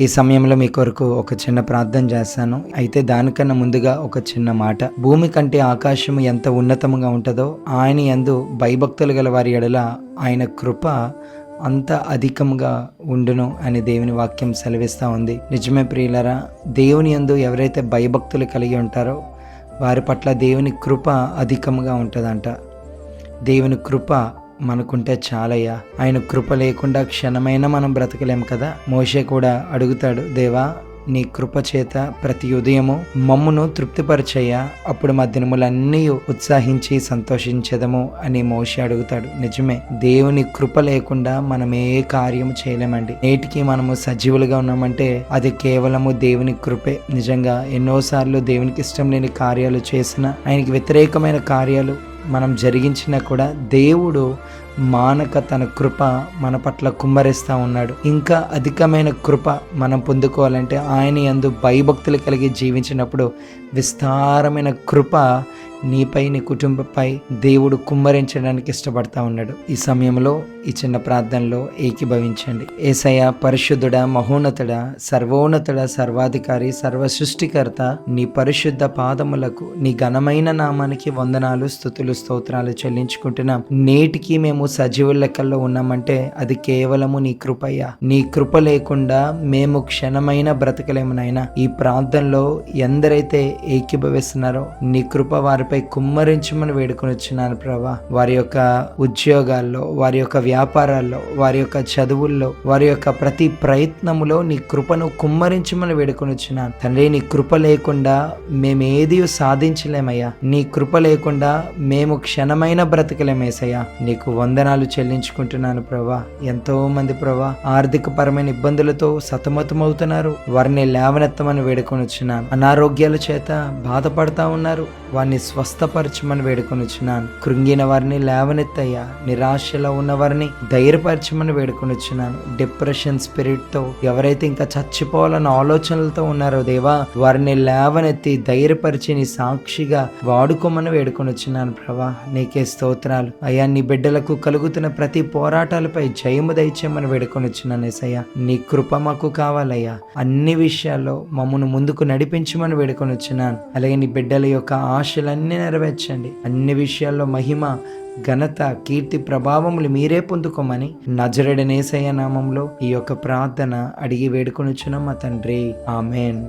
ఈ సమయంలో మీ కొరకు ఒక చిన్న ప్రార్థన చేస్తాను. అయితే దానికన్నా ముందుగా ఒక చిన్న మాట. భూమి కంటే ఆకాశం ఎంత ఉన్నతముగా ఉంటుందో ఆయన యందు భయభక్తులు గల వారి ఎడల ఆయన కృప అంత అధికంగా ఉండును అని దేవుని వాక్యం సెలవిస్తూ ఉంది. నిజమే ప్రియులరా దేవుని యందు ఎవరైతే భయభక్తులు కలిగి ఉంటారో వారి పట్ల దేవుని కృప అధికంగా ఉంటుందంట. దేవుని కృప మనకుంటే చాలయ్యా. ఆయన కృప లేకుండా క్షణమైనా మనం బ్రతకలేం కదా. మోషే కూడా అడుగుతాడు దేవా నీ కృప చేత ప్రతి ఉదయము మమ్మును తృప్తిపరిచయ్యా. అప్పుడు మా దినములన్నీ ఉత్సాహించి సంతోషించదము అని మోషి అడుగుతాడు. నిజమే దేవుని కృప లేకుండా మనం ఏ కార్యము చేయలేమండి. నేటికి మనము సజీవులుగా ఉన్నామంటే అది కేవలము దేవుని కృపే. నిజంగా ఎన్నోసార్లు దేవునికి ఇష్టం లేని కార్యాలు చేసిన ఆయనకి వ్యతిరేకమైన కార్యాలు మనం జరిగించినా కూడా దేవుడు మానక తన కృప మన పట్ల కుమ్మరిస్తూ ఉన్నాడు. ఇంకా అధికమైన కృప మనం పొందుకోవాలంటే ఆయన ఎందు భయభక్తులు కలిగి జీవించినప్పుడు విస్తారమైన కృప నీపై నీ కుటుంబపై దేవుడు కుమ్మరించడానికి ఇష్టపడతా ఉన్నాడు. ఈ సమయంలో ఈ చిన్న ప్రార్థనలో ఏకీభవించండి. ఏసయ పరిశుద్ధుడ మహోన్నతుడ సర్వోన్నతుడ సర్వాధికారి సర్వ సృష్టికర్త నీ పరిశుద్ధ పాదములకు నీ ఘనమైన నామానికి వందనాలు స్థుతులు స్తోత్రాలు చెల్లించుకుంటున్నాం. నేటికి మేము సజీవుల లెక్కల్లో ఉన్నామంటే అది కేవలము నీ కృపయ్య. నీ కృప లేకుండా మేము క్షణమైన బ్రతకలేము నాయనా. ఈ ప్రాంతంలో ఎందరైతే ఏకీభవిస్తున్నారో నీ కృప వారిపై కుమ్మరించమని వేడుకొని వచ్చినాను ప్రభా. వారి యొక్క ఉద్యోగాల్లో వారి యొక్క వ్యాపారాల్లో వారి యొక్క చదువుల్లో వారి యొక్క ప్రతి ప్రయత్నములో నీ కృపను కుమ్మరించమని వేడుకొని వచ్చినాను తండ్రి నీ కృప లేకుండా మేము ఏది సాధించలేమయ్యా. నీ కృప లేకుండా మేము క్షణమైన బ్రతకలేమేసయ్యా. నీకు వందనాలు చెల్లించుకుంటున్నాను ప్రభా. ఎంతో మంది ప్రభా ఆర్థిక పరమైన ఇబ్బందులతో సతమతమవుతున్నారు. వారిని లేవనెత్తమని వేడుకొని వచ్చినాను అనారోగ్యాల చేత బాధపడతా ఉన్నారు. వారిని స్వస్థపరచమని వేడుకొని వచ్చినాను కృంగిన వారిని లేవనెత్తయ్యా. నిరాశలో ఉన్న వారిని ధైర్యపరచమని వేడుకొని వచ్చినాను డిప్రెషన్ స్పిరిట్తో ఎవరైతే ఇంకా చచ్చిపోవాలన్న ఆలోచనలతో ఉన్నారో దేవా వారిని లేవనెత్తి ధైర్యపరిచి నీ సాక్షిగా వాడుకోమని వేడుకొని వచ్చినాను ప్రభా. నీకే స్తోత్రాలు. అయ్యా నీ బిడ్డలకు కలుగుతున్న ప్రతి పోరాటాలపై జయము దయచేయమని వేడుకొని వచ్చినాను నీ కృప మాకు కావాలయ్యా. అన్ని విషయాల్లో మమ్మను ముందుకు నడిపించమని వేడుకొని వచ్చినాను అలాగే నీ బిడ్డల యొక్క ఆశలన్నీ నెరవేర్చండి. అన్ని విషయాల్లో మహిమ ఘనత కీర్తి ప్రభావములు మీరే పొందుకోమని నజరడనేసయ్య నామంలో ఈ యొక్క ప్రార్థన అడిగి వేడుకొనుచున్నాం మా తండ్రి. ఆమెన్.